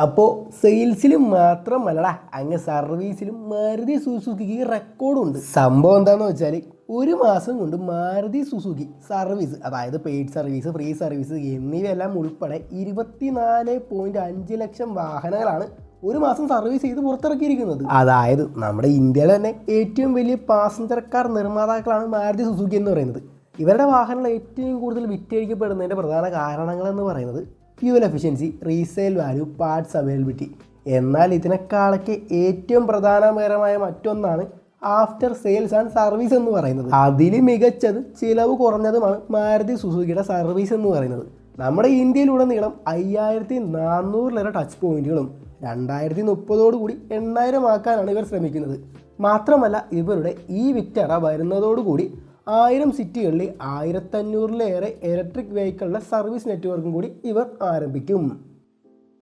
അപ്പോൾ സെയിൽസിലും മാത്രമല്ല അങ്ങ് സർവീസിലും മാരുതി സുസുക്കിക്ക് റെക്കോർഡുണ്ട് സംഭവം എന്താണെന്ന് വെച്ചാൽ ഒരു മാസം കൊണ്ട് മാരുതി സുസുക്കി സർവീസ് അതായത് പെയ്ഡ് സർവീസ് ഫ്രീ സർവീസ് എന്നിവയെല്ലാം ഉൾപ്പെടെ ഇരുപത്തിനാല് പോയിന്റ് അഞ്ച് ലക്ഷം വാഹനങ്ങളാണ് ഒരു മാസം സർവീസ് ചെയ്ത് പുറത്തിറക്കിയിരിക്കുന്നത്. അതായത് നമ്മുടെ ഇന്ത്യയിലെ തന്നെ ഏറ്റവും വലിയ പാസഞ്ചർ കാർ നിർമ്മാതാക്കളാണ് മാരുതി സുസുക്കി എന്ന് പറയുന്നത്. ഇവരുടെ വാഹനങ്ങൾ ഏറ്റവും കൂടുതൽ വിറ്റഴിക്കപ്പെടുന്നതിന്റെ പ്രധാന കാരണങ്ങൾ എന്ന് പറയുന്നത് fuel efficiency resale value parts availability എന്നാൽ ഇതിനേക്കാളൊക്കെ ഏറ്റവും പ്രധാനപരമായ മറ്റൊന്നാണ് ആഫ്റ്റർ സെയിൽസ് ആൻഡ് സർവീസ് എന്ന് പറയുന്നത്. അതിൽ മികച്ചത് ചിലവ് കുറഞ്ഞതുമാണ് മാരുതി സുസുക്കിയുടെ സർവീസ് എന്ന് പറയുന്നത്. നമ്മുടെ ഇന്ത്യയിലുടനീളം അയ്യായിരത്തി നാനൂറിലേറെ ടച്ച് പോയിന്റുകളും രണ്ടായിരത്തി മുപ്പതോടുകൂടി എണ്ണായിരം ആക്കാനാണ് ഇവർ ശ്രമിക്കുന്നത്. മാത്രമല്ല ഇവരുടെ ഈ വിക്ടറ വരുന്നതോടുകൂടി ആയിരം സിറ്റികളിൽ ആയിരത്തഞ്ഞൂറിലേറെ ഇലക്ട്രിക് വെഹിക്കിളിന്റെ സർവീസ് നെറ്റ്വർക്കും കൂടി ഇവർ ആരംഭിക്കും.